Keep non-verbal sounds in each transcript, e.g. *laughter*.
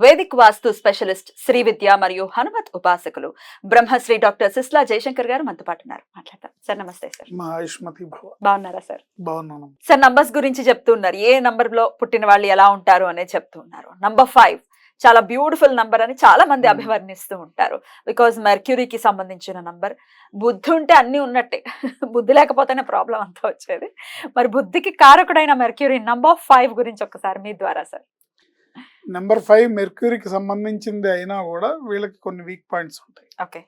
Vedic vastu specialist Shri Vidya మరియు హనుమత్ ఉపాసకులు Brahmasri doctor Sisla Jayashankar గారు మనతో పాటు ఉన్నారు. మాట్లాడతాం సార్ నమస్తే సార్. బాగున్నారా సార్? బాగున్నాను. సార్ నంబర్స్ గురించి చెప్తున్నారు ఏ నంబర్లో పుట్టిన వాళ్ళు ఎలా ఉంటారు అనేది చెప్తున్నారు నంబర్ ఫైవ్ చాలా బ్యూటిఫుల్ నంబర్ అని చాలా మంది Hmm. అభివర్ణిస్తూ ఉంటారు. బికాజ్ మెర్క్యూరీకి సంబంధించిన నంబర్. బుద్ధి ఉంటే అన్ని ఉన్నట్టే. బుద్ధి లేకపోతేనే ప్రాబ్లం అంతా వచ్చేది. మరి బుద్ధికి కారకుడైన మెర్క్యూరీ నంబర్ ఫైవ్ గురించి ఒకసారి మీ ద్వారా సార్. నెంబర్ ఫైవ్ మెర్క్యూరీకి సంబంధించింది అయినా కూడా వీళ్ళకి కొన్ని వీక్ పాయింట్స్ ఉంటాయి. ఓకే.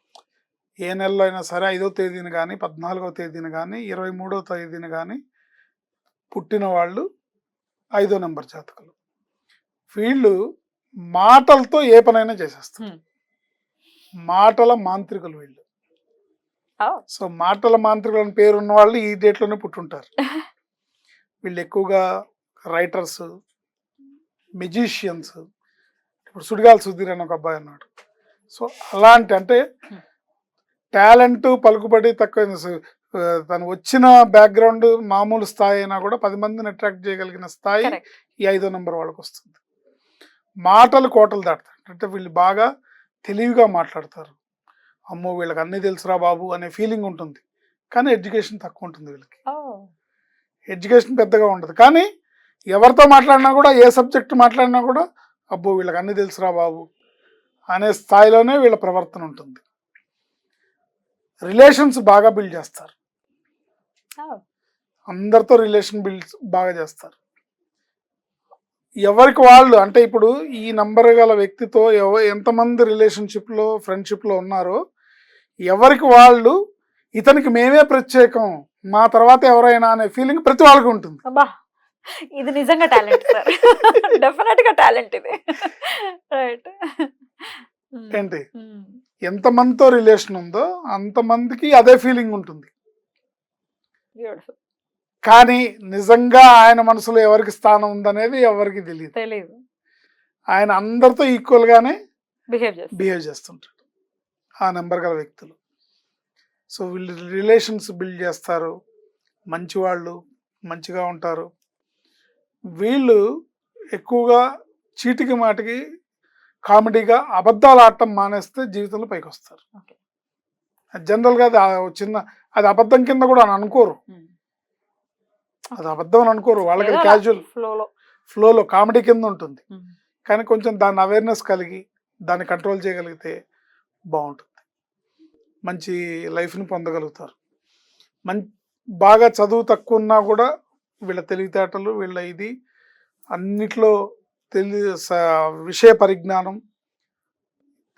ఏ నెలలో అయినా సరే ఐదో తేదీన కానీ పద్నాలుగో తేదీన కానీ ఇరవై మూడో తేదీన కానీ పుట్టిన వాళ్ళు ఐదో నెంబర్ జాతకులు. వీళ్ళు మాటలతో ఏ పనైనా చేసేస్తారు. మాటల మాంత్రికులు వీళ్ళు. సో మాటల మాంత్రికులు అని పేరు ఉన్న వాళ్ళు ఈ డేట్లోనే పుట్టుంటారు. *laughs* వీళ్ళు ఎక్కువగా రైటర్స్ మెజిషియన్స్ ఇప్పుడు సుడిగాల్ సుధీర్ అని ఒక అబ్బాయి అన్నాడు సో అలాంటి అంటే Hmm. టాలెంట్ పలుకుబడి తక్కువ తను వచ్చిన బ్యాక్గ్రౌండ్ మామూలు స్థాయి అయినా కూడా పది మందిని అట్రాక్ట్ చేయగలిగిన స్థాయి. ఈ ఐదో నెంబర్ వాళ్ళకి వస్తుంది. మాటలు కోటలు దాటుతారు. అంటే వీళ్ళు బాగా తెలివిగా మాట్లాడతారు. అమ్మో వీళ్ళకి అన్నీ తెలుసురా బాబు అనే ఫీలింగ్ ఉంటుంది. కానీ ఎడ్యుకేషన్ తక్కువ ఉంటుంది వీళ్ళకి. ఎడ్యుకేషన్ పెద్దగా ఉండదు. కానీ ఎవరితో మాట్లాడినా కూడా ఏ సబ్జెక్ట్ మాట్లాడినా కూడా అబ్బో వీళ్ళకి అన్నీ తెలుసురా బాబు అనే స్థాయిలోనే వీళ్ళ ప్రవర్తన ఉంటుంది. రిలేషన్స్ బాగా బిల్డ్ చేస్తారు. అందరితో రిలేషన్ బిల్డ్ బాగా చేస్తారు. ఎవరికి వాళ్ళు అంటే ఇప్పుడు ఈ నంబర్ గల వ్యక్తితో ఎవ ఎంతమంది రిలేషన్షిప్లో ఫ్రెండ్షిప్లో ఉన్నారో ఎవరికి వాళ్ళు ఇతనికి మేమే ప్రత్యేకం మా తర్వాత ఎవరైనా అనే ఫీలింగ్ ప్రతి వాళ్ళకి ఉంటుంది. ఇది నిజంగా టాలెంట్ సార్ డెఫినెట్గా టాలెంట్ ఇది. రైట్ ఏంటి? ఎంతమందితో రిలేషన్ ఉందో అంతమందికి అదే ఫీలింగ్ ఉంటుంది. కానీ నిజంగా ఆయన మనసులో ఎవరికి స్థానం ఉందనేది ఎవరికి తెలియదు తెలీదు. ఆయన అందరితో ఈక్వల్ గానే బిహేవ్ బిహేవ్ చేస్తుంటాడు. ఆ నెంబర్ గల వ్యక్తులు. సో వీళ్ళు రిలేషన్స్ బిల్డ్ చేస్తారు. మంచివాళ్ళు మంచిగా ఉంటారు. వీళ్ళు ఎక్కువగా చీటికి మాటికి కామెడీగా అబద్ధాలు ఆడటం మానేస్తే జీవితంలో పైకి వస్తారు. జనరల్గా అది చిన్న అది అబద్ధం కింద కూడా అని అనుకోరు. అది అబద్ధం అని అనుకోరు. వాళ్ళకి క్యాజువల్ ఫ్లోలో. ఫ్లోలో కామెడీ కింద ఉంటుంది. కానీ కొంచెం దాని అవేర్నెస్ కలిగి దాన్ని కంట్రోల్ చేయగలిగితే బాగుంటుంది. మంచి లైఫ్ని పొందగలుగుతారు. మం బాగా చదువు తక్కువ ఉన్నా కూడా వీళ్ళ తెలివితేటలు వీళ్ళ ఇది అన్నిట్లో తెలి విషయ పరిజ్ఞానం.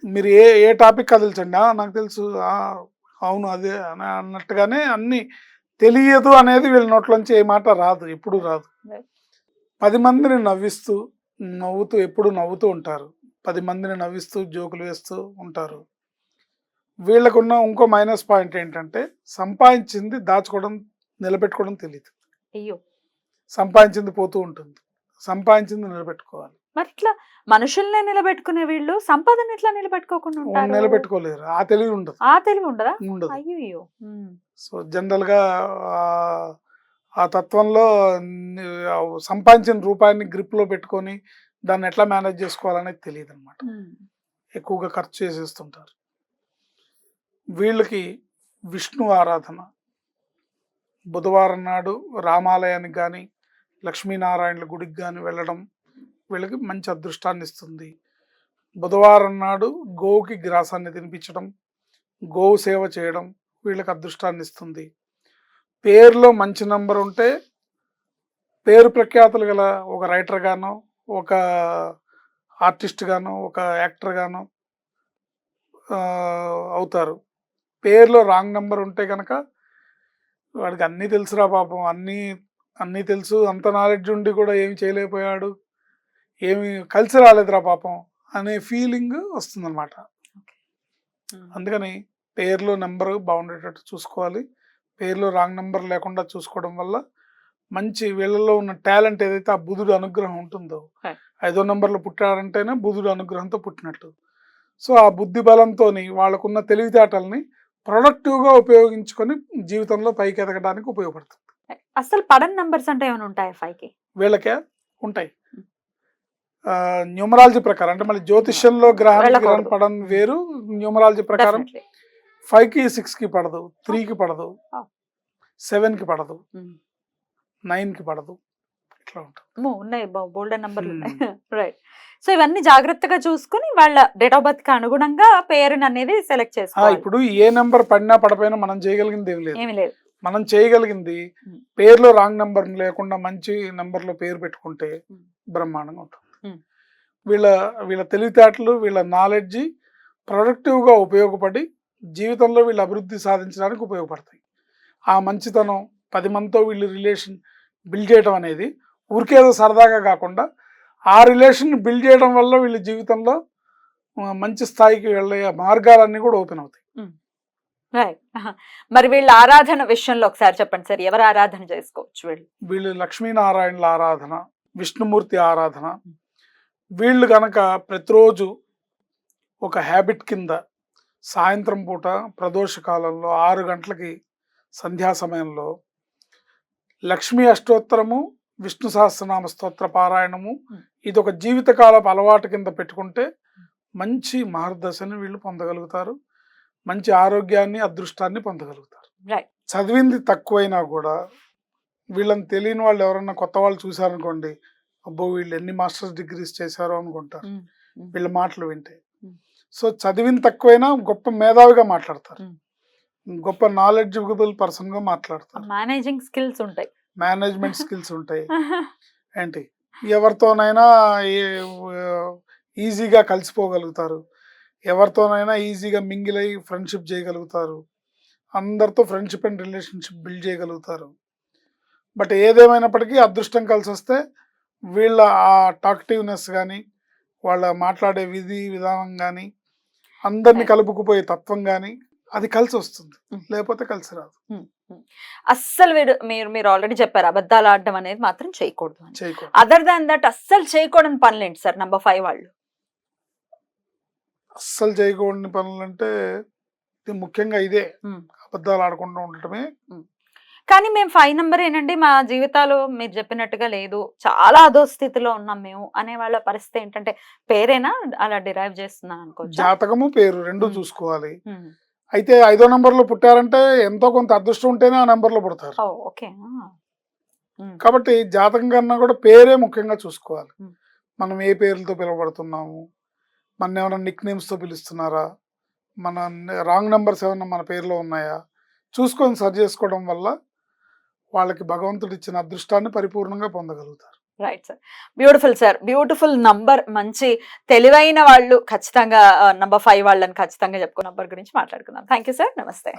మీరు ఏ ఏ టాపిక్ కదిల్చండి. "ఆ, నాకు తెలుసు. "ఆ, అవును అదే అని అన్నట్టుగానే అన్ని తెలియదు అనేది వీళ్ళ నోట్లోంచి ఏ మాట రాదు ఎప్పుడు రాదు. పది మందిని నవ్విస్తూ నవ్వుతూ ఎప్పుడు నవ్వుతూ ఉంటారు. పది మందిని నవ్విస్తూ జోకులు వేస్తూ ఉంటారు. వీళ్ళకున్న ఇంకో మైనస్ పాయింట్ ఏంటంటే సంపాదించింది దాచుకోవడం నిలబెట్టుకోవడం తెలియదు అయ్యో. సంపాదించింది పోతూ ఉంటుంది. సంపాదించింది నిలబెట్టుకోవాలి. మరి ఇట్లా మనుషుల్నే నిలబెట్టుకునే వీళ్ళు సంపదను ఇట్లా నిలబెట్టుకోకుండా నిలబెట్టుకోలేరు. ఆ తెలివి ఉండదు. ఆ తెలివి ఉండదా? ఉండదు. అయ్యో సో జనరల్గా ఆ- ఆ తత్వంలో సంపాదించిన రూపాయిని గ్రిప్లో పెట్టుకొని దాన్ని ఎట్లా మేనేజ్ చేసుకోవాలనేది తెలియదు అనమాట ఎక్కువగా ఖర్చు చేసేస్తుంటారు. వీళ్ళకి విష్ణు ఆరాధన బుధవారం నాడు రామాలయానికి కానీ లక్ష్మీనారాయణల గుడికి కానీ వెళ్ళడం వీళ్ళకి మంచి అదృష్టాన్ని ఇస్తుంది. బుధవారం నాడు గోవుకి గ్రాసాన్ని తినిపించడం గోవు సేవ చేయడం వీళ్ళకి అదృష్టాన్ని ఇస్తుంది. పేరులో మంచి నంబర్ ఉంటే పేరు ప్రఖ్యాతులు గల ఒక రైటర్ గానో ఒక ఆర్టిస్ట్ గానో ఒక యాక్టర్ గానో అవుతారు. పేరులో రాంగ్ నెంబర్ ఉంటే కనుక వాడికి అన్నీ తెలుసురా పాపం. అన్నీ అన్నీ తెలుసు. అంత నాలెడ్జ్ ఉండి కూడా ఏమి చేయలేకపోయాడు. ఏమి కలిసి రాలేదురా పాపం అనే ఫీలింగ్ వస్తుందన్నమాట. అందుకని పేర్లో నెంబర్ బాగుండేటట్టు చూసుకోవాలి. పేర్లు రాంగ్ నెంబర్ లేకుండా చూసుకోవడం వల్ల మంచి వీళ్ళలో ఉన్న టాలెంట్ ఏదైతే ఆ బుధుడు అనుగ్రహం ఉంటుందో. ఐదో నెంబర్లో పుట్టారంటేనే బుధుడు అనుగ్రహంతో పుట్టినట్టు. సో ఆ బుద్ధి బలంతో వాళ్ళకున్న తెలివితేటల్ని ప్రొడక్టివ్గా ఉపయోగించుకొని జీవితంలో పైకి ఎదగడానికి ఉపయోగపడుతుంది అసలు పడని నంబర్స్ అంటే ఏమైనా ఉంటాయా ఫైవ్కి వీళ్ళకే ఉంటాయి న్యూమరాలజీ ప్రకారం అంటే మళ్ళీ జ్యోతిష్యంలో గ్రహానికి వెళ్ళకూడదు. గ్రహం పడడం వేరు న్యూమరాలజీ ప్రకారం Definitely. ఫైవ్కి సిక్స్కి పడదు త్రీ కి పడదు Oh. సెవెన్కి పడదు Mm. నైన్కి పడదు ఇట్లా ఉంటుంది ఉన్నాయి బోల్డెన్ నంబర్లు ఉన్నాయి. *laughs* రైట్ సో ఇవన్నీ జాగ్రత్తగా చూసుకుని వాళ్ళ డేట్ ఆఫ్ బర్త్కి అనుగుణంగా పేరుని అనేది సెలెక్ట్ చేసుకోవాలి ఇప్పుడు ఏ నెంబర్ పడినా పడపోయినా మనం చేయగలిగింది లేదు ఏమీ లేదు మనం చేయగలిగింది. పేరులో రాంగ్ నెంబర్ లేకుండా మంచి నెంబర్లో పేరు పెట్టుకుంటే. బ్రహ్మాండంగా ఉంటుంది. వీళ్ళ వీళ్ళ తెలివితేటలు వీళ్ళ నాలెడ్జి ప్రొడక్టివ్గా ఉపయోగపడి జీవితంలో వీళ్ళు అభివృద్ధి సాధించడానికి ఉపయోగపడతాయి ఆ మంచితనం పది మందితో వీళ్ళు రిలేషన్ బిల్డ్ చేయడం అనేది ఊరికేదో సరదాగా కాకుండా ఆ రిలేషన్ బిల్డ్ చేయడం వల్ల వీళ్ళ జీవితంలో మంచి స్థాయికి వెళ్ళే మార్గాలన్నీ కూడా ఓపెన్ అవుతాయి. రైట్ మరి వీళ్ళ ఆరాధన విషయంలో ఒకసారి చెప్పండి సార్. ఎవరు ఆరాధన చేసుకోవచ్చు వీళ్ళు? వీళ్ళు లక్ష్మీనారాయణల ఆరాధన విష్ణుమూర్తి ఆరాధన. వీళ్ళు గనక ప్రతిరోజు ఒక హ్యాబిట్ కింద సాయంత్రం పూట ప్రదోష కాలంలో ఆరు గంటలకి సంధ్యా సమయంలో లక్ష్మీ అష్టోత్తరము విష్ణు సహస్రనామ స్తోత్ర పారాయణము. ఇది ఒక జీవితకాలపు అలవాటు కింద పెట్టుకుంటే మంచి మార్గదర్శనం వీళ్ళు పొందగలుగుతారు మంచి ఆరోగ్యాన్ని అదృష్టాన్ని పొందగలుగుతారు. చదివింది తక్కువైనా కూడా వీళ్ళని తెలియని వాళ్ళు ఎవరన్నా కొత్త వాళ్ళు చూసారనుకోండి అబ్బో వీళ్ళు ఎన్ని మాస్టర్స్ డిగ్రీస్ చేశారో అనుకుంటారు. వీళ్ళ మాటలు వింటే. సో చదివింది తక్కువైనా గొప్ప మేధావిగా మాట్లాడతారు. గొప్ప నాలెడ్జబుల్ పర్సన్గా మాట్లాడతారు మేనేజింగ్ స్కిల్స్ ఉంటాయి మేనేజ్మెంట్ స్కిల్స్ ఉంటాయి. ఏంటి? ఎవరితోనైనా ఈజీగా కలిసిపోగలుగుతారు. ఎవరితోనైనా ఈజీగా మింగిల్ అయ్యి ఫ్రెండ్షిప్ చేయగలుగుతారు. అందరితో ఫ్రెండ్షిప్ అండ్ రిలేషన్షిప్ బిల్డ్ చేయగలుగుతారు. బట్ ఏదేమైనప్పటికీ అదృష్టం కలిసి వస్తే వీళ్ళ ఆ టాక్టివ్నెస్ కానీ వాళ్ళ మాట్లాడే విధి విధానం కానీ అందరినీ. కలుపుకుపోయే తత్వం కానీ అది కలిసి వస్తుంది. లేకపోతే కలిసి రాదు అస్సలు వీడు మీరు మీరు ఆల్రెడీ చెప్పారు అబద్ధాలు ఆడడం అనేది మాత్రం చేయకూడదు అదర్ దాన్ దట్ అస్సలు చేయకూడని పనులేంటి సార్? నంబర్ ఫైవ్ వాళ్ళు. అస్సలు చేయకూడని పనులు అంటే ఇది ముఖ్యంగా ఇదే. అబద్ధాలు ఆడకుండా ఉండటమే. కానీ మేము ఫైవ్ నెంబర్ ఏనండి మా జీవితాలు మీరు చెప్పినట్టుగా లేదు. చాలా అదో స్థితిలో ఉన్నాం మేము అనే వాళ్ళ పరిస్థితి ఏంటంటే పేరేనా? అలా డిరైవ్ చేస్తున్నాను అనుకోవచ్చు? జాతకము పేరు రెండు. చూసుకోవాలి. అయితే ఐదో నంబర్లో పుట్టారంటే ఎంతో కొంత అదృష్టం ఉంటేనే ఆ నంబర్లో పుడతారు ఓకే. కాబట్టి జాతకం కన్నా కూడా పేరే ముఖ్యంగా చూసుకోవాలి. మనం ఏ పేర్లతో పిలువబడుతున్నాము? మన ఏమైనా నిక్ నేమ్స్తో పిలుస్తున్నారా? మన రాంగ్ నెంబర్స్ ఏమైనా మన పేరులో ఉన్నాయా? చూసుకొని సరి చేసుకోవడం వల్ల వాళ్ళకి భగవంతుడు ఇచ్చిన అదృష్టాన్ని పరిపూర్ణంగా పొందగలుగుతారు. Right sir beautiful sir beautiful number మంచి తెలివైన వాళ్ళు ఖచ్చితంగా నంబర్ ఫైవ్ వాళ్ళని ఖచ్చితంగా చెప్పుకో నంబర్ గురించి మాట్లాడుకుందాం. థ్యాంక్ యూ సార్ నమస్తే